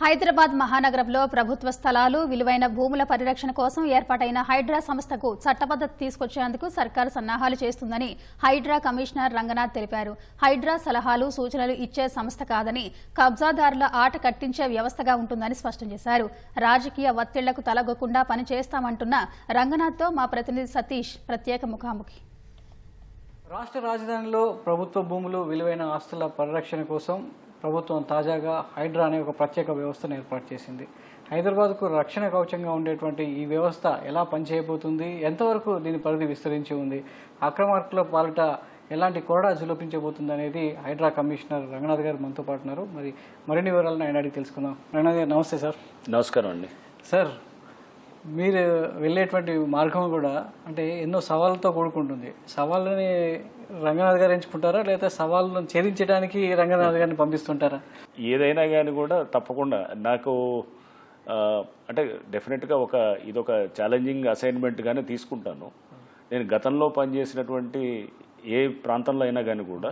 హైదరాబాద్ మహానగరంలో ప్రభుత్వ స్థలాలు విలువైన భూముల పరిరక్షణ కోసం ఏర్పాటైన హైడ్రా సంస్థకు చట్టబద్దత తీసుకొచ్చేందుకు సర్కారు సన్నాహాలు చేస్తుందని హైడ్రా కమిషనర్ రంగనాథ్ తెలిపారు. హైడ్రా సలహాలు సూచనలు ఇచ్చే సంస్థ కాదని కబ్జాదారుల ఆట కట్టించే వ్యవస్థగా ఉంటుందని స్పష్టం చేశారు. రాజకీయ ఒత్తిళ్ళకు తలగొకుండా పనిచేస్తామంటున్న రంగనాథ్తో మా ప్రతినిధి సతీష్ ప్రత్యేక ముఖాముఖి. రాష్ట్ర రాజధానిలో ప్రభుత్వ భూములు విలువైన ఆస్తుల పరిరక్షణ కోసం ప్రభుత్వం తాజాగా హైడ్రా అనే ఒక ప్రత్యేక వ్యవస్థను ఏర్పాటు చేసింది. హైదరాబాద్కు రక్షణ కవచంగా ఉండేటువంటి ఈ వ్యవస్థ ఎలా పనిచేయబోతుంది? ఎంతవరకు దీని పరిధి విస్తరించి ఉంది? అక్రమార్కుల పాలిట ఎలాంటి కొరడా జులపించబోతుంది అనేది హైడ్రా కమిషనర్ రంగనాథ్ గారు మనతో పాటు ఉన్నారు. మరి మరిన్ని వివరాలను ఆయన అడిగి తెలుసుకుందాం. రంగనాథ్ గారు నమస్తే సార్. నమస్కారం అండి. సార్ మీరు వెళ్ళేటువంటి మార్గం కూడా అంటే ఎన్నో సవాళ్ళతో కూడుకుంటుంది. సవాళ్ళని రంగనాథ్ గారు ఎంచుకుంటారా? లేదా సవాళ్ళను ఛేదించడానికి రంగనాథ్ గారిని పంపిస్తుంటారా? ఏదైనా కానీ కూడా తప్పకుండా. నాకు అంటే డెఫినెట్గా ఒక ఇదొక ఛాలెంజింగ్ అసైన్మెంట్గానే తీసుకుంటాను. నేను గతంలో పనిచేసినటువంటి ఏ ప్రాంతంలో అయినా కానీ కూడా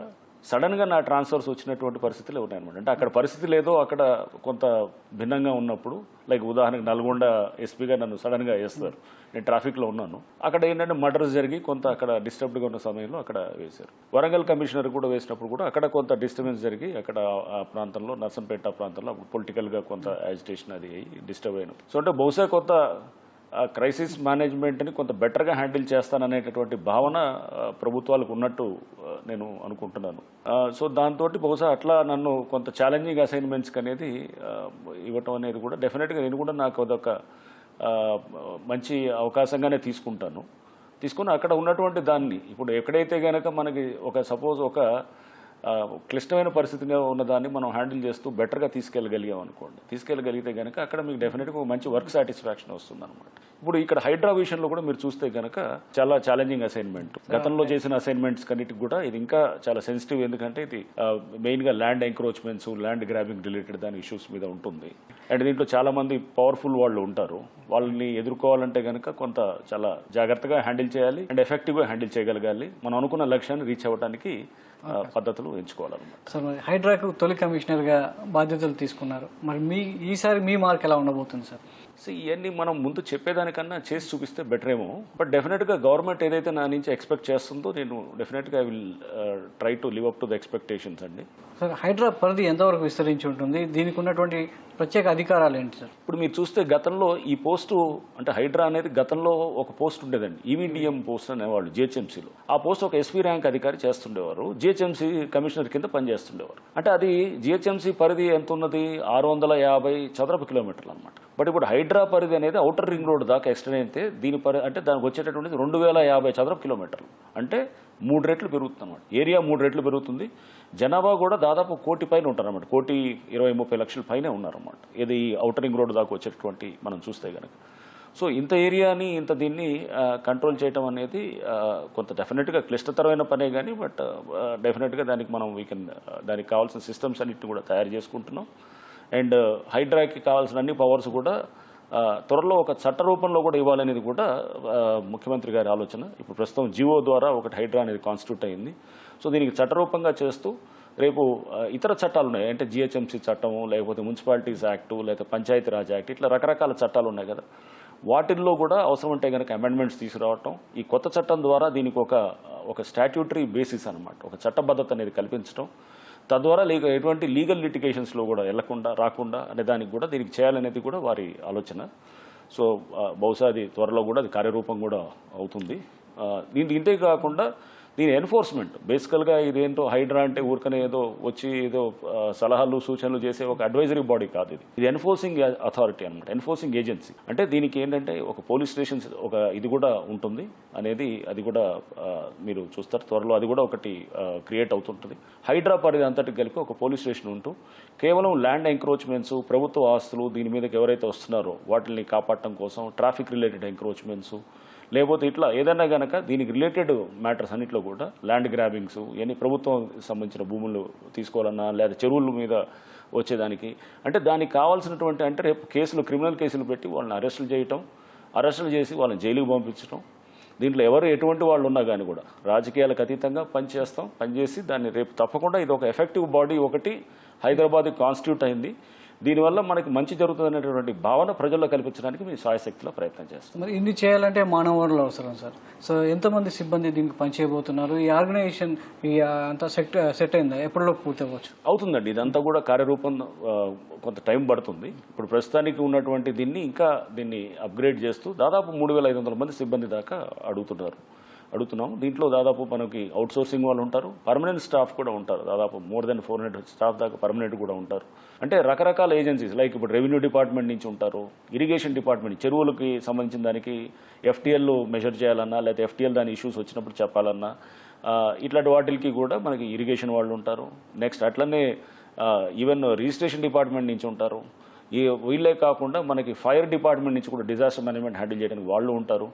సడన్గా నా ట్రాన్స్ఫర్స్ వచ్చినటువంటి పరిస్థితులు ఉన్నాయన్నమాట అంటే అక్కడ పరిస్థితి లేదో అక్కడ కొంత భిన్నంగా ఉన్నప్పుడు లైక్ ఉదాహరణకు నల్గొండ ఎస్పీగా నన్ను సడన్గా వేస్తారు. నేను ట్రాఫిక్లో ఉన్నాను. అక్కడ ఏంటంటే మర్డర్స్ జరిగి కొంత అక్కడ డిస్టర్బ్డ్గా ఉన్న సమయంలో అక్కడ వేశారు. వరంగల్ కమిషనర్ కూడా వేసినప్పుడు కూడా అక్కడ కొంత డిస్టర్బెన్స్ జరిగి అక్కడ ఆ ప్రాంతంలో నర్సంపేట ప్రాంతంలో అప్పుడు పొలిటికల్గా కొంత యాజిటేషన్ అది అయ్యి డిస్టర్బ్ అయినాం. సో అంటే బహుశా కొంత క్రైసిస్ మేనేజ్మెంట్ని కొంత బెటర్గా హ్యాండిల్ చేస్తాననేటటువంటి భావన ప్రభుత్వాలకు ఉన్నట్టు నేను అనుకుంటున్నాను. సో దాంతో బహుశా అట్లా నన్ను కొంత ఛాలెంజింగ్ అసైన్మెంట్స్కి అనేది ఇవ్వటం అనేది కూడా డెఫినెట్గా నేను కూడా నాకు అదొక మంచి అవకాశంగానే తీసుకుంటాను. తీసుకుని అక్కడ ఉన్నటువంటి దాన్ని ఇప్పుడు ఎక్కడైతే కనుక మనకి ఒక సపోజ్ ఒక క్లిష్టమైన పరిస్థితిగా ఉన్నదాన్ని మనం హ్యాండిల్ చేస్తూ బెటర్గా తీసుకెళ్ళగలిగాం అనుకోండి. తీసుకెళ్ళగలిగితే కనుక అక్కడ మీకు డెఫినెట్గా ఒక మంచి వర్క్ సాటిస్ఫాక్షన్ వస్తుంది అనమాట ఇప్పుడు ఇక్కడ హైడ్రా విషయంలో కూడా మీరు చూస్తే కనుక చాలా ఛాలెంజింగ్ అసైన్మెంట్. గతంలో చేసిన అసైన్మెంట్స్ కన్నిటికి కూడా ఇది ఇంకా చాలా సెన్సిటివ్ ఎందుకంటే ఇది మెయిన్గా land encroachments land grabbing related దాని ఇష్యూస్ మీద ఉంటుంది. అండ్ దీంట్లో చాలా మంది పవర్ఫుల్ వాళ్ళు ఉంటారు. వాళ్ళని ఎదుర్కోవాలంటే కనుక కొంత చాలా జాగ్రత్తగా హ్యాండిల్ చేయాలి అండ్ ఎఫెక్టివ్గా హ్యాండిల్ చేయగలగాలి. మనం అనుకున్న లక్ష్యాన్ని రీచ్ అవ్వడానికి పద్ధతులు ఎంచుకోవాలన్నమాట. సార్ మరి హైడ్రాకు తొలి కమిషనర్గా బాధ్యతలు తీసుకున్నారు. మరి మీ ఈసారి మీ మార్క్ ఎలా ఉండబోతుంది సార్? సో ఇవన్నీ మనం ముందు చెప్పేదానికన్నా చేసి చూపిస్తే బెటర్ ఏమో బట్ డెఫినెట్గా గవర్నమెంట్ ఏదైతే నా నుంచి ఎక్స్పెక్ట్ చేస్తుందో నేను డెఫినెట్గా I will try to live up to the expectations అండి. సార్ హైడ్రా పరిధి ఎంతవరకు విస్తరించి ఉంటుంది? దీనికి ఉన్నటువంటి ప్రత్యేక అధికారాలు ఏంటి సార్ ఇప్పుడు మీరు చూస్తే గతంలో ఈ పోస్టు అంటే హైడ్రా అనేది గతంలో ఒక పోస్ట్ ఉండేదండి. ఈవీడిఎం పోస్ట్ అనేవాళ్ళు జిహెచ్ఎంసీలో ఆ పోస్ట్ ఒక ఎస్పీ ర్యాంక్ అధికారి చేస్తుండేవారు. జిహెచ్ఎంసీ కమిషనర్ కింద పనిచేస్తుండేవారు. అంటే అది జిహెచ్ఎంసీ పరిధి ఎంత ఉన్నది? ఆరు వందల యాభై చదరపు కిలోమీటర్లు అనమాట బట్ ఇప్పుడు హైడ్రా పరిధి అనేది అవుటర్ రింగ్ రోడ్ దాకా ఎక్స్టెండ్ అయితే దీని పరి అంటే దానికి వచ్చేటటువంటిది రెండు వేల యాభై చదరపు కిలోమీటర్లు. అంటే మూడు రెట్లు పెరుగుతుంది అనమాట ఏరియా మూడు రెట్లు పెరుగుతుంది. జనాభా కూడా దాదాపు కోటి పైన ఉంటారన్నమాట. కోటి ఇరవై ముప్పై లక్షల పైనే ఉన్నారన్నమాట. ఇది అవుటర్ రింగ్ రోడ్ దాకా వచ్చేటటువంటి మనం చూస్తే కనుక సో ఇంత ఏరియాని ఇంత దీన్ని కంట్రోల్ చేయటం అనేది కొంత డెఫినెట్గా క్లిష్టతరమైన పనే కానీ బట్ డెఫినెట్గా దానికి మనం వీ కెన్ దానికి కావాల్సిన సిస్టమ్స్ అన్నిటిని కూడా తయారు చేసుకుంటున్నాం. అండ్ హైడ్రాకి కావాల్సిన అన్ని పవర్స్ కూడా త్వరలో ఒక చట్ట రూపంలో కూడా ఇవ్వాలనేది కూడా ముఖ్యమంత్రి గారి ఆలోచన. ఇప్పుడు ప్రస్తుతం జియో ద్వారా ఒకటి హైడ్రా అనేది కాన్స్టిట్యూట్ అయింది. సో దీనికి చట్టరూపంగా చేస్తూ రేపు ఇతర చట్టాలు ఉన్నాయి. అంటే జిహెచ్ఎంసీ చట్టము లేకపోతే మున్సిపాలిటీస్ యాక్టు లేకపోతే పంచాయతీరాజ్ యాక్ట్ ఇట్లా రకరకాల చట్టాలు ఉన్నాయి కదా. వాటిల్లో కూడా అవసరం ఉంటే కనుక అమెండ్మెంట్స్ తీసుకురావటం. ఈ కొత్త చట్టం ద్వారా దీనికి ఒక ఒక స్టాట్యూటరీ బేసిస్ అన్నమాట. ఒక చట్టబద్ధత అనేది కల్పించడం తద్వారా లేక ఎటువంటి లీగల్ లిటికేషన్స్లో కూడా వెళ్ళకుండా రాకుండా అనే దానికి కూడా దీనికి చేయాలనేది కూడా వారి ఆలోచన. సో బహుశా అది త్వరలో కూడా అది కార్యరూపం కూడా అవుతుంది. ఆ, దీని ఇంతే కాకుండా దీని ఎన్ఫోర్స్మెంట్. బేసికల్గా ఇదేంటో హైడ్రా అంటే ఊరికనే ఏదో వచ్చి ఏదో సలహాలు సూచనలు చేసే ఒక అడ్వైజరీ బాడీ కాదు ఇది. ఇది ఎన్ఫోర్సింగ్ అథారిటీ అనమాట ఎన్ఫోర్సింగ్ ఏజెన్సీ. అంటే దీనికి ఏంటంటే ఒక పోలీస్ స్టేషన్స్ ఒక ఇది కూడా ఉంటుంది అనేది అది కూడా మీరు చూస్తారు త్వరలో అది కూడా ఒకటి క్రియేట్ అవుతుంటుంది. హైడ్రా పరిధి అంతటి కలిపి ఒక పోలీస్ స్టేషన్ ఉంటూ కేవలం ల్యాండ్ ఎంక్రోచ్మెంట్స్ ప్రభుత్వ ఆస్తులు దీని మీదకి ఎవరైతే వస్తున్నారో వాటిని కాపాడటం కోసం ట్రాఫిక్ రిలేటెడ్ ఎంక్రోచ్మెంట్స్ లేకపోతే ఇట్లా ఏదైనా గనక దీనికి రిలేటెడ్ మ్యాటర్స్ అన్నింటిలో కూడా ల్యాండ్ గ్రాబింగ్స్ ఇవన్నీ ప్రభుత్వం సంబంధించిన భూములు తీసుకోవాలన్నా లేదా చెరువుల మీద వచ్చేదానికి. అంటే దానికి కావాల్సినటువంటి అంటే రేపు కేసులు క్రిమినల్ కేసులు పెట్టి వాళ్ళని అరెస్టులు చేయటం అరెస్టులు చేసి వాళ్ళని జైలుకి పంపించడం దీంట్లో ఎవరు ఎటువంటి వాళ్ళు ఉన్నా కానీ కూడా రాజకీయాలకు అతీతంగా పనిచేస్తాం పనిచేసి దాన్ని రేపు తప్పకుండా ఇది ఒక ఎఫెక్టివ్ బాడీ ఒకటి హైదరాబాద్ కాన్స్టిట్యూట్ అయింది. దీనివల్ల మనకి మంచి జరుగుతుందనేటువంటి భావన ప్రజల్లో కల్పించడానికి మేము సాయశక్తిలో ప్రయత్నం చేస్తాం. మరి ఇన్ని చేయాలంటే మానవ వనరులు అవసరం సార్. సో ఎంతమంది సిబ్బంది దీనికి పనిచేయబోతున్నారు? ఈ ఆర్గనైజేషన్ ఈ అంతా సెట్ సెట్ అయిందా? ఎప్పటిలోకి పూర్తి అవ్వచ్చు అవుతుందండి. ఇదంతా కూడా కార్యరూపం కొంత టైం పడుతుంది. ఇప్పుడు ప్రస్తుతానికి ఉన్నటువంటి దీన్ని ఇంకా దీన్ని అప్గ్రేడ్ చేస్తూ దాదాపు మూడు వేల ఐదు వందల మంది సిబ్బంది దాకా అడుగుతున్నారు. అడుగుతున్నాం. దీంట్లో దాదాపు మనకి అవుట్ సోర్సింగ్ వాళ్ళు ఉంటారు. పర్మనెంట్ స్టాఫ్ కూడా ఉంటారు. దాదాపు more than four hundred staff దాకా పర్మనెంట్ కూడా ఉంటారు. అంటే రకరకాల ఏజెన్సీస్ లైక్ ఇప్పుడు రెవెన్యూ డిపార్ట్మెంట్ నుంచి ఉంటారు ఇరిగేషన్ డిపార్ట్మెంట్ చెరువులకి సంబంధించిన దానికి ఎఫ్టీఎల్ మెజర్ చేయాలన్నా లేకపోతే ఎఫ్టీఎల్ దాని ఇష్యూస్ వచ్చినప్పుడు చెప్పాలన్నా ఇట్లాంటి వాటికి కూడా మనకి ఇరిగేషన్ వాళ్ళు ఉంటారు. నెక్స్ట్ అట్లనే ఈవెన్ రిజిస్ట్రేషన్ డిపార్ట్మెంట్ నుంచి ఉంటారు. ఈ వీళ్ళే కాకుండా మనకి ఫైర్ డిపార్ట్మెంట్ నుంచి కూడా డిజాస్టర్ మేనేజ్మెంట్ హ్యాండిల్ చేయడానికి వాళ్ళు ఉంటారు.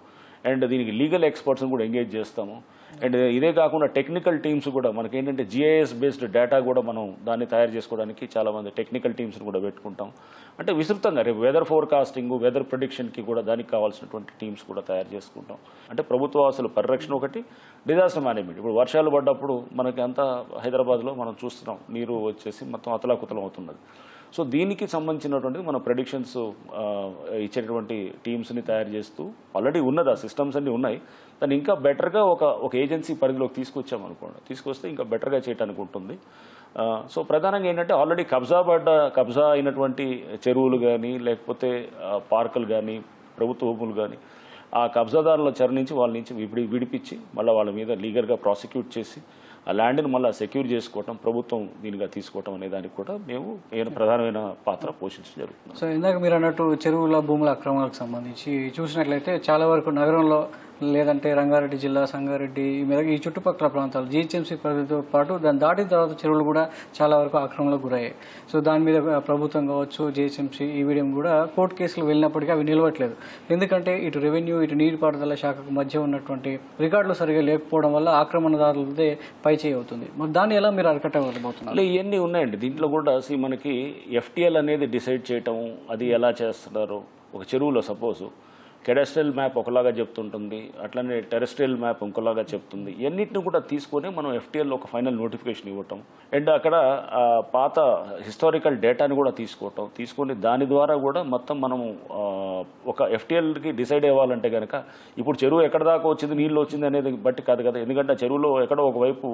అండ్ దీనికి లీగల్ ఎక్స్పర్ట్స్ని కూడా ఎంగేజ్ చేస్తాము. అండ్ ఇదే కాకుండా టెక్నికల్ టీమ్స్ కూడా మనకి ఏంటంటే జిఐఎస్ బేస్డ్ డేటా కూడా మనం దాన్ని తయారు చేసుకోవడానికి చాలామంది టెక్నికల్ టీమ్స్ని కూడా పెట్టుకుంటాం. అంటే విస్తృతంగా రేపు వెదర్ ఫోర్కాస్టింగ్ వెదర్ ప్రొడిక్షన్కి కూడా దానికి కావాల్సినటువంటి టీమ్స్ కూడా తయారు చేసుకుంటాం. అంటే ప్రభుత్వ ఆస్తుల పరిరక్షణ ఒకటి డిజాస్టర్ మేనేజ్మెంట్ ఇప్పుడు వర్షాలు పడ్డప్పుడు మనకి అంతా హైదరాబాద్లో మనం చూస్తున్నాం. నీరు వచ్చేసి మొత్తం అతలాకుతలం అవుతున్నది. సో దీనికి సంబంధించినటువంటి మన ప్రెడిక్షన్స్ ఇచ్చేటటువంటి టీమ్స్ని తయారు చేస్తూ ఆల్రెడీ ఉన్నది ఆ సిస్టమ్స్ అన్నీ ఉన్నాయి. దాన్ని ఇంకా బెటర్గా ఒక ఒక ఏజెన్సీ పరిధిలోకి తీసుకొచ్చామనుకోండి తీసుకొస్తే ఇంకా బెటర్గా చేయడానికి ఉంటుంది. సో ప్రధానంగా ఏంటంటే ఆల్రెడీ కబ్జా పడ్డ కబ్జా అయినటువంటి చెరువులు కానీ లేకపోతే పార్కులు కానీ ప్రభుత్వ భూములు కానీ ఆ కబ్జాదారుల చెర నుంచి వాళ్ళ నుంచి విడి విడిపించి మళ్ళీ వాళ్ళ మీద లీగల్గా ప్రాసిక్యూట్ చేసి ఆ ల్యాండ్ని మళ్ళీ సెక్యూర్ చేసుకోవటం ప్రభుత్వం దీనిగా తీసుకోవటం అనే దానికి కూడా మేము ఏదైనా ప్రధానమైన పాత్ర పోషించడం జరుగుతుంది. సో ఇందాక మీరు అన్నట్టు చెరువుల భూముల అక్రమాలకు సంబంధించి చూసినట్లయితే చాలా వరకు నగరంలో లేదంటే రంగారెడ్డి జిల్లా సంగారెడ్డి ఈ మీద ఈ చుట్టుపక్కల ప్రాంతాలు జిహెచ్ఎంసీ పరిధితో పాటు దాన్ని దాటిన తర్వాత చెరువులు కూడా చాలా వరకు ఆక్రమణలకు గురయ్యాయి. సో దాని మీద ప్రభుత్వం కావచ్చు జిహెచ్ఎంసీ ఈవీడియం కూడా కోర్టు కేసులు వెళ్ళినప్పటికీ అవి నిలవట్లేదు. ఎందుకంటే ఇటు రెవెన్యూ ఇటు నీటిపారుదల శాఖకు మధ్య ఉన్నటువంటి రికార్డులు సరిగా లేకపోవడం వల్ల ఆక్రమణదారులదే పై చేయి అవుతుంది. మరి దాన్ని ఎలా మీరు అరికట్టగలబోతున్నారు ఇవన్నీ ఉన్నాయండి. దీంట్లో కూడా మనకి ఎఫ్టీఎల్ అనేది డిసైడ్ చేయటం అది ఎలా చేస్తున్నారు? ఒక చెరువులో సపోజ్. కెడస్ట్రియల్ మ్యాప్ ఒకలాగా చెప్తుంటుంది అట్లనే టెరెస్ట్రియల్ మ్యాప్ ఇంకోలాగా చెప్తుంది. ఇవన్నిటిని కూడా తీసుకొని మనం ఎఫ్టీఎల్లో ఒక ఫైనల్ నోటిఫికేషన్ ఇవ్వటం. అండ్ అక్కడ పాత హిస్టారికల్ డేటాని కూడా తీసుకోవటం. తీసుకొని దాని ద్వారా కూడా మొత్తం మనము ఒక ఎఫ్టీఎల్కి డిసైడ్ అవ్వాలంటే కనుక ఇప్పుడు చెరువు ఎక్కడ దాకా వచ్చింది నీళ్ళు వచ్చింది అనేది బట్టి కాదు కదా. ఎందుకంటే చెరువులో ఎక్కడో ఒకవైపు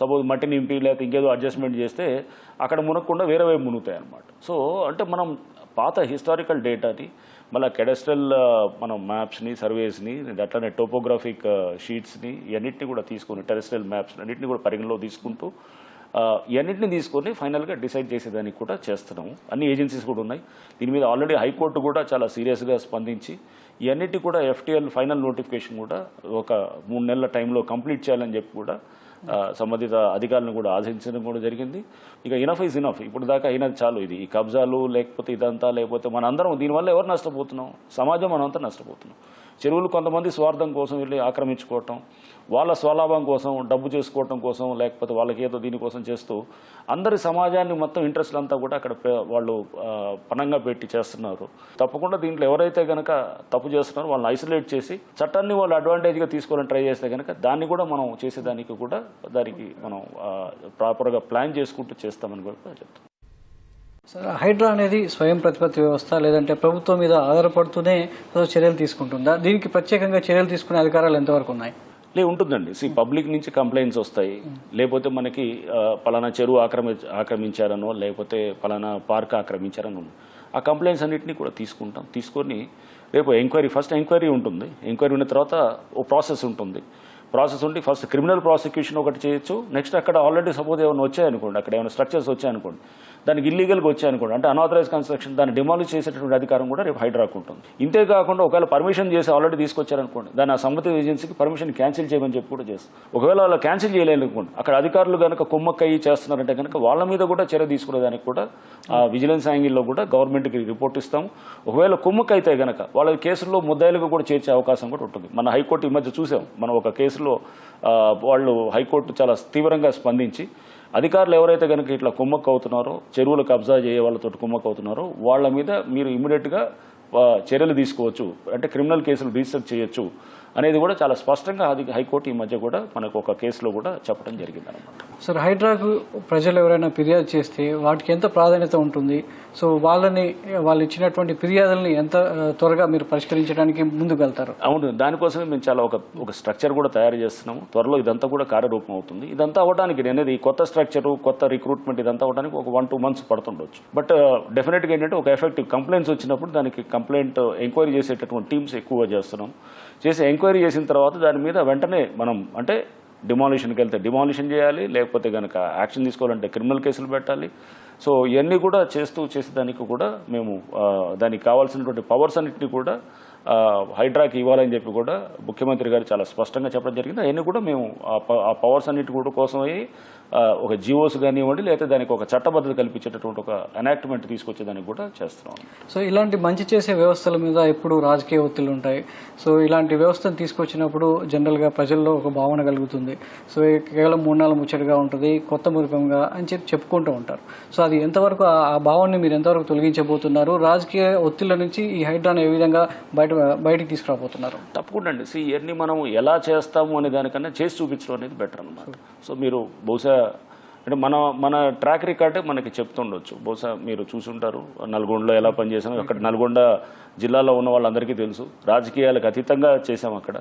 సపోజ్ మట్టి నింపి లేకపోతే ఇంకేదో అడ్జస్ట్మెంట్ చేస్తే అక్కడ మునక్కుండా వేరే వైపు మునుగుతాయి అన్నమాట సో అంటే మనం పాత హిస్టారికల్ డేటాని మళ్ళీ కెడస్ట్రల్ మనం మ్యాప్స్ని సర్వేస్ని అట్లనే టోపోగ్రాఫిక్ షీట్స్ని ఇవన్నిటిని కూడా తీసుకొని టెరెస్ట్రల్ మ్యాప్స్ అన్నింటిని కూడా పరిగణలో తీసుకుంటూ ఇవన్నింటిని ఇవన్నిటిని తీసుకొని ఫైనల్గా డిసైడ్ చేసేదానికి కూడా చేస్తున్నాము. అన్ని ఏజెన్సీస్ కూడా ఉన్నాయి. దీని మీద ఆల్రెడీ హైకోర్టు కూడా చాలా సీరియస్గా స్పందించి ఇవన్నిటి కూడా ఎఫ్టీఎల్ ఫైనల్ నోటిఫికేషన్ కూడా ఒక మూడు నెలల టైంలో కంప్లీట్ చేయాలని చెప్పి కూడా సంబంధిత అధికారులను కూడా ఆశించడం కూడా జరిగింది. ఇక ఇనఫ్ ఇస్ ఇనఫ్ ఇప్పుడు దాకా అయినది చాలు ఇది. ఈ కబ్జాలు లేకపోతే ఇదంతా లేకపోతే మన అందరం దీనివల్ల ఎవరు నష్టపోతున్నాం? సమాజం మనంతా నష్టపోతున్నాం. చెరువులు కొంతమంది స్వార్థం కోసం వెళ్ళి ఆక్రమించుకోవటం వాళ్ళ స్వలాభం కోసం డబ్బు చేసుకోవటం కోసం లేకపోతే వాళ్ళకి ఏదో దీనికోసం చేస్తూ అందరి సమాజాన్ని మొత్తం ఇంట్రెస్ట్లు అంతా కూడా అక్కడ వాళ్ళు పనంగా పణంగా పెట్టి చేస్తున్నారు. తప్పకుండా దీంట్లో ఎవరైతే కనుక తప్పు చేస్తున్నారో వాళ్ళని ఐసోలేట్ చేసి చట్టాన్ని వాళ్ళు అడ్వాంటేజ్గా తీసుకోవాలని ట్రై చేస్తే కనుక దాన్ని కూడా మనం చేసేదానికి కూడా దానికి మనం ప్రాపర్గా ప్లాన్ చేసుకుంటూ చేస్తామని కూడా చెప్తాం హైడ్రా అనేది స్వయం ప్రతిపత్తి వ్యవస్థ లేదంటే ప్రభుత్వం మీద ఆధారపడుతూనే చర్యలు తీసుకుంటుందా? దీనికి ప్రత్యేకంగా చర్యలు తీసుకునే అధికారాలు ఎంతవరకు ఉన్నాయి? లే ఉంటుందండి. సి పబ్లిక్ నుంచి కంప్లైంట్స్ వస్తాయి. లేకపోతే మనకి పలానా చెరువు ఆక్రమి ఆక్రమించారనో లేకపోతే పలానా పార్క్ ఆక్రమించారనో ఆ కంప్లైంట్స్ అన్నింటినీ కూడా తీసుకుంటాం. తీసుకొని రేపు ఎంక్వైరీ ఫస్ట్ ఎంక్వైరీ ఉంటుంది. ఎంక్వైరీ ఉన్న తర్వాత ఓ ప్రాసెస్ ఉంటుంది. ప్రాసెస్ ఉండి ఫస్ట్ క్రిమినల్ ప్రాసిక్యూషన్ ఒకటి చేయొచ్చు. నెక్స్ట్ అక్కడ ఆల్రెడీ సపోజ్ ఏమైనా వచ్చాయనుకోండి అక్కడ ఏమైనా స్ట్రక్చర్స్ వచ్చాయనుకోండి దానికి ఇల్లీగల్గా వచ్చాయనుకోండి అంటే అనాథరైజ్ కన్స్ట్రక్షన్ దాన్ని డిమాలిష్ చేసేటటువంటి అధికారం కూడా రేపు హైడ్రాకు ఉంటుంది. ఇంతే కాకుండా ఒకవేళ పర్మిషన్ చేసి ఆల్రెడీ తీసుకొచ్చారనుకోండి దాన్ని ఆ సంబంధిత ఏజెన్సీకి పర్మిషన్ క్యాన్సిల్ చేయమని చెప్పి కూడా చేస్తాం ఒకవేళ అలా క్యాన్సిల్ చేయలేనుకోండి అక్కడ అధికారులు కనుక కుమ్మక్కయ్యి చేస్తున్నారంటే కనుక వాళ్ళ మీద కూడా చర్య తీసుకునేదానికి కూడా ఆ విజిలెన్స్ యాంగిల్లో కూడా గవర్నమెంట్కి రిపోర్ట్ ఇస్తాం. ఒకవేళ కుమ్మక్కైతే కనుక వాళ్ళ కేసుల్లో ముద్దాయిలుగా కూడా చేర్చే అవకాశం కూడా ఉంటుంది. మన హైకోర్టు ఈ మధ్య చూసాం మనం ఒక కేసులో వాళ్ళు హైకోర్టు చాలా తీవ్రంగా స్పందించి అధికారులు ఎవరైతే కనుక ఇట్లా కుమ్మక్క అవుతున్నారో చెరువులు కబ్జా చేయ వాళ్ళతో కుమ్మక్క అవుతున్నారో వాళ్ళ మీద మీరు ఇమీడియట్గా చర్యలు తీసుకోవచ్చు. అంటే క్రిమినల్ కేసులు రిజిస్టర్ చేయొచ్చు. అనేది కూడా చాలా స్పష్టంగా అది హైకోర్టు ఈ మధ్య కూడా మనకు ఒక కేసులో కూడా చెప్పడం జరిగింది అనమాట సార్ హైడ్రాకు ప్రజలు ఎవరైనా ఫిర్యాదు చేస్తే వాటికి ఎంత ప్రాధాన్యత ఉంటుంది? సో వాళ్ళని వాళ్ళు ఇచ్చినటువంటి ఫిర్యాదుల్ని ఎంత త్వరగా మీరు పరిష్కరించడానికి ముందుకు వెళ్తారు అవును దానికోసమే మేము చాలా ఒక ఒక స్ట్రక్చర్ కూడా తయారు చేస్తున్నాము. త్వరలో ఇదంతా కూడా కార్యరూపం అవుతుంది. ఇదంతా అవ్వడానికి నేను అనేది కొత్త స్ట్రక్చర్ కొత్త రిక్రూట్మెంట్ ఇదంతా అవ్వడానికి ఒక వన్ టూ మంత్స్ పడుతుండొచ్చు. బట్ డెఫినెట్గా ఏంటంటే ఒక ఎఫెక్టివ్ కంప్లైంట్స్ వచ్చినప్పుడు దానికి కంప్లైంట్ ఎంక్వైరీ చేసేటటువంటి టీమ్స్ ఎక్కువగా చేస్తున్నాం చేసి ఎంక్వైరీ చేసిన తర్వాత దాని మీద వెంటనే మనం అంటే డిమాలిషన్కి వెళ్తే డిమాలిషన్ చేయాలి లేకపోతే కనుక యాక్షన్ తీసుకోవాలంటే క్రిమినల్ కేసులు పెట్టాలి. సో ఇవన్నీ కూడా చేస్తూ చేసేదానికి కూడా మేము దానికి కావాల్సినటువంటి పవర్స్ అన్నింటినీ కూడా హైడ్రాకి ఇవ్వాలని చెప్పి కూడా ముఖ్యమంత్రి గారు చాలా స్పష్టంగా చెప్పడం జరిగింది. అవన్నీ కూడా మేము ఆ ప- ఆ పవర్స్ అన్నిటి కూడా కోసమై ఒక జియోస్ కానివ్వండి లేకపోతే దానికి ఒక చట్టబద్ధత కల్పించేటటువంటి ఒక ఎనాక్ట్మెంట్ తీసుకొచ్చేదానికి కూడా చేస్తున్నాం. సో ఇలాంటి మంచి చేసే వ్యవస్థల మీద ఎప్పుడు రాజకీయ ఒత్తిళ్ళు ఉంటాయి. సో ఇలాంటి వ్యవస్థను తీసుకొచ్చినప్పుడు జనరల్గా ప్రజల్లో ఒక భావన కలుగుతుంది. సో కేవలం మూడు నాలుగు ముచ్చటగా ఉంటుంది కొత్త మురికంగా అని చెప్పి చెప్పుకుంటూ ఉంటారు. సో అది ఎంతవరకు ఆ భావాన్ని మీరు ఎంతవరకు తొలగించబోతున్నారు? రాజకీయ ఒత్తిళ్ళ నుంచి ఈ హైడ్రాను ఏ విధంగా బయట బయటికి తీసుకురాబోతున్నారు? తప్పకుండా అండి. సి ఇవన్నీ మనం ఎలా చేస్తాము అనే దానికన్నా చేసి చూపించడం అనేది బెటర్ అనమాట సో మీరు బహుశా అంటే మన మన ట్రాక్ రికార్డే మనకి చెప్తుండొచ్చు. బహుశా మీరు చూసుంటారు. నల్గొండలో ఎలా పనిచేసాము అక్కడ నల్గొండ జిల్లాలో ఉన్న వాళ్ళందరికీ తెలుసు. రాజకీయాలకు అతీతంగా చేసాం అక్కడ.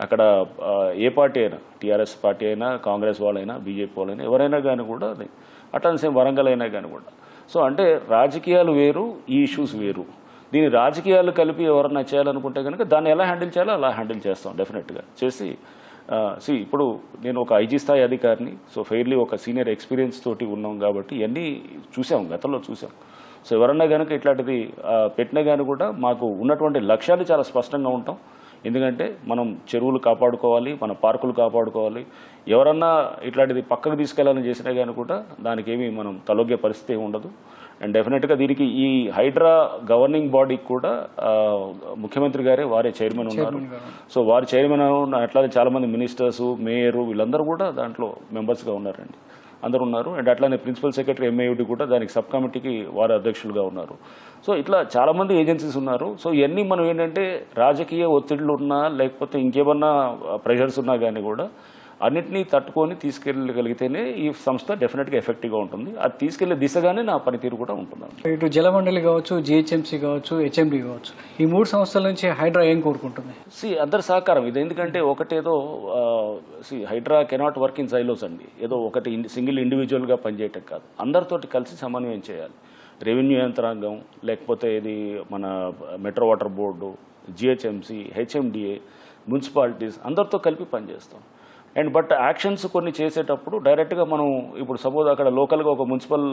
అక్కడ ఏ పార్టీ అయినా టీఆర్ఎస్ పార్టీ అయినా కాంగ్రెస్ వాళ్ళైనా బీజేపీ వాళ్ళైనా ఎవరైనా కానీ కూడా అది. సేమ్ వరంగల్ అయినా కానీ కూడా. సో అంటే రాజకీయాలు వేరు ఈ ఇష్యూస్ వేరు. దీని రాజకీయాలు కలిపి ఎవరన్నా చేయాలనుకుంటే కనుక దాన్ని ఎలా హ్యాండిల్ చేయాలో అలా హ్యాండిల్ చేస్తాం డెఫినెట్గా. చేసి సి ఇప్పుడు నేను ఒక ఐజీ స్థాయి అధికారిని సో ఫెయిర్లీ ఒక సీనియర్ ఎక్స్పీరియన్స్ తోటి ఉన్నాం కాబట్టి ఇవన్నీ చూసాం గతంలో చూసాం. సో ఎవరన్నా కనుక ఇట్లాంటిది పెట్టినా కానీ కూడా మాకు ఉన్నటువంటి లక్ష్యాలు చాలా స్పష్టంగా ఉంటాం. ఎందుకంటే మనం చెరువులు కాపాడుకోవాలి మన పార్కులు కాపాడుకోవాలి. ఎవరన్నా ఇట్లాంటిది పక్కకు తీసుకెళ్ళాలని చేసినా కానీ కూడా దానికి ఏమీ మనం తలొగ్గే పరిస్థితి ఉండదు. అండ్ డెఫినెట్గా దీనికి ఈ హైడ్రా గవర్నింగ్ బాడీకి కూడా ముఖ్యమంత్రి గారే వారే చైర్మన్ ఉన్నారు. సో వారి చైర్మన్ అట్లానే చాలామంది మినిస్టర్స్ మేయర్ వీళ్ళందరూ కూడా దాంట్లో మెంబర్స్గా ఉన్నారండి. అందరూ ఉన్నారు. అండ్ అట్లానే ప్రిన్సిపల్ సెక్రటరీ ఎంఏయుడి కూడా దానికి సబ్ కమిటీకి వారు అధ్యక్షులుగా ఉన్నారు. సో ఇట్లా చాలామంది ఏజెన్సీస్ ఉన్నారు. సో ఇవన్నీ మనం ఏంటంటే రాజకీయ ఒత్తిళ్ళు ఉన్నా లేకపోతే ఇంకేమన్నా ప్రెషర్స్ ఉన్నా కానీ కూడా అన్నిటినీ తట్టుకొని తీసుకెళ్ళగలిగితేనే ఈ సంస్థ డెఫినెట్గా ఎఫెక్టివ్గా ఉంటుంది. అది తీసుకెళ్ళే దిశగానే నా పనితీరు కూడా ఉంటుంది ఇటు జలమండలి కావచ్చు జిహెచ్ఎంసీ కావచ్చు హెచ్ఎండి కావచ్చు ఈ మూడు సంస్థల నుంచి హైడ్రా ఏం కోరుకుంటుంది? సి అందరి సహకారం. ఇది ఎందుకంటే ఒకటేదో see HYDRAA cannot work in silos అండి. ఏదో ఒకటి సింగిల్ ఇండివిజువల్గా పనిచేయటం కాదు. అందరితోటి కలిసి సమన్వయం చేయాలి. రెవెన్యూ యంత్రాంగం లేకపోతే ఇది మన metro water board GHMC HMDA municipalities అందరితో కలిపి పనిచేస్తాం. అండ్ బట్ యాక్షన్స్ కొన్ని చేసేటప్పుడు డైరెక్ట్గా మనం ఇప్పుడు సపోజ్ అక్కడ లోకల్గా ఒక మున్సిపల్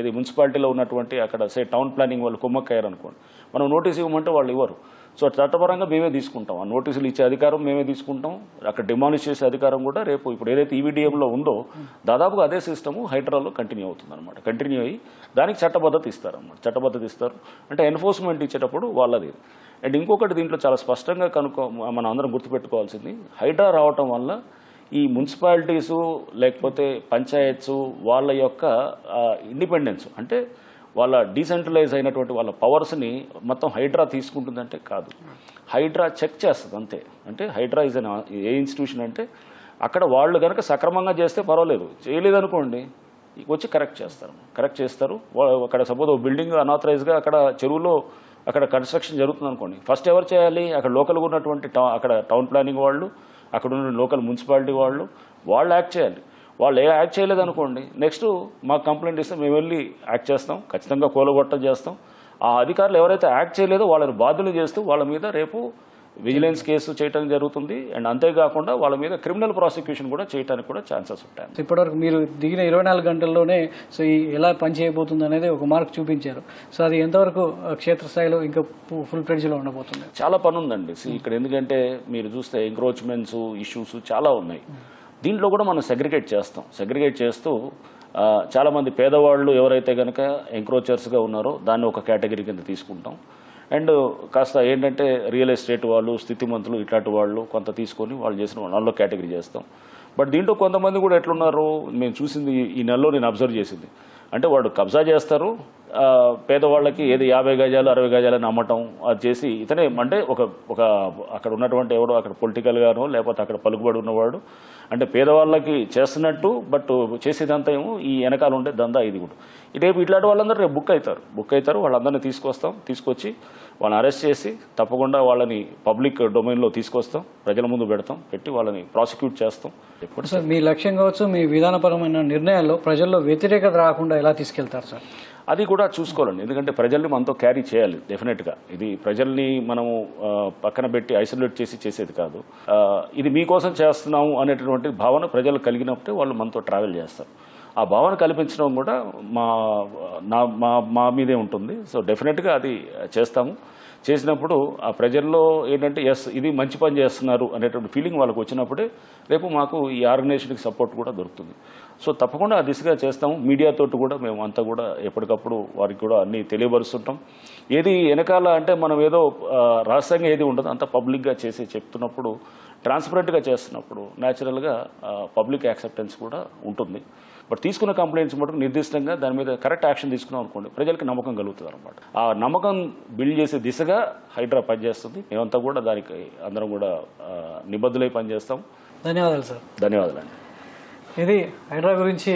ఇది మున్సిపాలిటీలో ఉన్నటువంటి అక్కడ సే టౌన్ ప్లానింగ్ వాళ్ళు కుమ్మక్కయ్యారు అనుకోండి మనం నోటీస్ ఇవ్వమంటే వాళ్ళు ఇవ్వరు. సో చట్టపరంగా మేమే తీసుకుంటాం. ఆ నోటీసులు ఇచ్చే అధికారం మేమే తీసుకుంటాం. అక్కడ డిమాలిష్ చేసే అధికారం కూడా రేపు ఇప్పుడు ఏదైతే ఈవీడిఎంలో ఉందో దాదాపుగా అదే సిస్టము హైడ్రాలో కంటిన్యూ అవుతుంది అనమాట కంటిన్యూ అయ్యి దానికి చట్టబద్ధత ఇస్తారన్నమాట. చట్టబద్ధత ఇస్తారు. అంటే ఎన్ఫోర్స్మెంట్ ఇచ్చేటప్పుడు వాళ్ళది. అండ్ ఇంకొకటి దీంట్లో చాలా స్పష్టంగా కనుక్కో మనం అందరం గుర్తుపెట్టుకోవాల్సింది హైడ్రా రావటం వల్ల ఈ మున్సిపాలిటీసు లేకపోతే పంచాయత్స్ వాళ్ళ యొక్క ఇండిపెండెన్స్ అంటే వాళ్ళ డీసెంట్రలైజ్ అయినటువంటి వాళ్ళ పవర్స్ని మొత్తం హైడ్రా తీసుకుంటుందంటే కాదు. హైడ్రా చెక్ చేస్తుంది అంతే. అంటే HYDRAA is an a institution అంటే అక్కడ వాళ్ళు కనుక సక్రమంగా చేస్తే పర్వాలేదు. చేయలేదనుకోండి వచ్చి కరెక్ట్ చేస్తారు. కరెక్ట్ చేస్తారు. అక్కడ సపోజ్ బిల్డింగ్ అనాథరైజ్గా అక్కడ చెరువులో అక్కడ కన్స్ట్రక్షన్ జరుగుతుంది అనుకోండి. ఫస్ట్ ఎవరు చేయాలి? అక్కడ లోకల్గా ఉన్నటువంటి టౌ అక్కడ టౌన్ ప్లానింగ్ వాళ్ళు అక్కడ ఉన్న లోకల్ మున్సిపాలిటీ వాళ్ళు వాళ్ళు యాక్ట్ చేయాలి. వాళ్ళు ఏ యాక్ట్ చేయలేదనుకోండి నెక్స్ట్ మాకు కంప్లైంట్ ఇస్తే మేము వెళ్ళి యాక్ట్ చేస్తాం ఖచ్చితంగా కూలగొట్టం చేస్తాం. ఆ అధికారులు ఎవరైతే యాక్ట్ చేయలేదో వాళ్ళని బాధ్యులు చేస్తూ వాళ్ళ మీద రేపు విజిలెన్స్ కేసు చేయటం జరుగుతుంది. అండ్ అంతేకాకుండా వాళ్ళ మీద క్రిమినల్ ప్రాసిక్యూషన్ కూడా చేయడానికి కూడా ఛాన్సెస్ ఉంటాయి. ఇప్పటివరకు మీరు దిగిన ఇరవై నాలుగు గంటల్లోనే సో ఈ ఎలా పని చేయబోతుంది అనేది ఒక మార్క్ చూపించారు. సో అది ఎంతవరకు క్షేత్రస్థాయిలో ఇంకా ఫుల్ ఫ్లెడ్జ్లో ఉండబోతుంది? చాలా పని ఉందండి. ఇక్కడ ఎందుకంటే మీరు చూస్తే ఎంక్రోచ్మెంట్స్ ఇష్యూస్ చాలా ఉన్నాయి. దీంట్లో కూడా మనం సెగ్రిగేట్ చేస్తాం. సెగ్రిగేట్ చేస్తూ చాలామంది పేదవాళ్ళు ఎవరైతే కనుక ఎంక్రోచర్స్గా ఉన్నారో దాన్ని ఒక కేటగిరీ కింద తీసుకుంటాం. అండ్ కాస్త ఏంటంటే రియల్ ఎస్టేట్ వాళ్ళు స్థితిమంతులు ఇట్లాంటి వాళ్ళు కొంత తీసుకొని వాళ్ళు చేసిన వాళ్ళలో కేటగిరీ చేస్తాం. బట్ దీంట్లో కొంతమంది కూడా ఎట్లున్నారు? మేము చూసింది ఈ- నెలలో నేను అబ్జర్వ్ చేసింది. అంటే వాడు కబ్జా చేస్తారు పేదవాళ్ళకి ఏది యాభై గజాలు అరవై గజాలని అమ్మటం అది చేసి ఇతనే అంటే ఒక ఒక అక్కడ ఉన్నటువంటి ఎవడో అక్కడ పొలిటికల్గానో లేకపోతే అక్కడ పలుకుబడి ఉన్నవాడు. అంటే పేదవాళ్ళకి చేస్తున్నట్టు బట్ చేసేదంతా ఏమో ఈ వెనకాల ఉండే దందా ఇది కూడా. రేపు ఇట్లాంటి వాళ్ళందరూ రేపు బుక్ అవుతారు. బుక్ అవుతారు వాళ్ళందరినీ తీసుకొస్తాం తీసుకొచ్చి వాళ్ళని అరెస్ట్ చేసి తప్పకుండా వాళ్ళని పబ్లిక్ డొమైన్లో తీసుకొస్తాం ప్రజల ముందు పెడతాం పెట్టి వాళ్ళని ప్రాసిక్యూట్ చేస్తాం. ఎప్పుడు సార్ మీ లక్ష్యం కావచ్చు మీ విధానపరమైన నిర్ణయాల్లో ప్రజల్లో వ్యతిరేకత రాకుండా ఎలా తీసుకెళ్తారు సార్? అది కూడా చూసుకోవాలండి. ఎందుకంటే ప్రజల్ని మనతో క్యారీ చేయాలి డెఫినెట్గా. ఇది ప్రజల్ని మనము పక్కన పెట్టి ఐసోలేట్ చేసి చేసేది కాదు. ఇది మీకోసం చేస్తున్నాము అనేటటువంటి భావన ప్రజలు కలిగినప్పుడే వాళ్ళు మనతో ట్రావెల్ చేస్తారు. ఆ భావన కల్పించడం కూడా మా నా మా మా మీదే ఉంటుంది. సో డెఫినెట్గా అది చేస్తాము. చేసినప్పుడు ఆ ప్రజల్లో ఏంటంటే ఎస్ ఇది మంచి పని చేస్తున్నారు అనేటువంటి ఫీలింగ్ వాళ్ళకి వచ్చినప్పుడే రేపు మాకు ఈ ఆర్గనైజేషన్కి సపోర్ట్ కూడా దొరుకుతుంది. సో తప్పకుండా ఆ దిశగా చేస్తాము మీడియాతో కూడా మేము అంతా కూడా ఎప్పటికప్పుడు వారికి కూడా అన్ని తెలియపరుస్తుంటాం. ఏది వెనకాల అంటే మనం ఏదో రహస్యంగా ఏది ఉండదు. అంత పబ్లిక్గా చేసి చెప్తున్నప్పుడు ట్రాన్స్పరెంట్గా చేస్తున్నప్పుడు న్యాచురల్గా పబ్లిక్ యాక్సెప్టెన్స్ కూడా ఉంటుంది. బట్ తీసుకున్న కంప్లైంట్స్ మటుకు నిర్దిష్టంగా దాని మీద కరెక్ట్ యాక్షన్ తీసుకున్నాం అనుకోండి ప్రజలకి నమ్మకం కలుగుతుంది అనమాట ఆ నమ్మకం బిల్డ్ చేసే దిశగా హైడ్రా పనిచేస్తుంది. మేమంతా కూడా దానికి అందరం కూడా నిబద్ధులై పనిచేస్తాం. ధన్యవాదాలు సార్. ధన్యవాదాలండి. ఇది హైడ్రా గురించి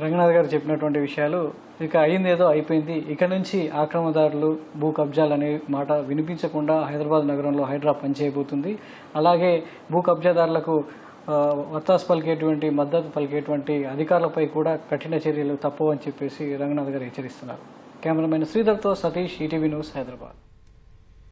రంగనాథ్ గారు చెప్పినటువంటి విషయాలు. ఇక అయింది ఏదో అయిపోయింది. ఇక నుంచి ఆక్రమణదారులు భూ కబ్జాలు అనే మాట వినిపించకుండా హైదరాబాద్ నగరంలో హైడ్రా పనిచేయబోతుంది. అలాగే భూ కబ్జాదారులకు ఆ, వత్తాసు పలికేటువంటి మద్దతు పలికేటువంటి అధికారులపై కూడా కఠిన చర్యలు తప్పవని చెప్పేసి రంగనాథ్ గారు హెచ్చరిస్తున్నారు. కెమెరామెన్ శ్రీధర్తో సతీష్ ఈటీవీ న్యూస్ హైదరాబాద్.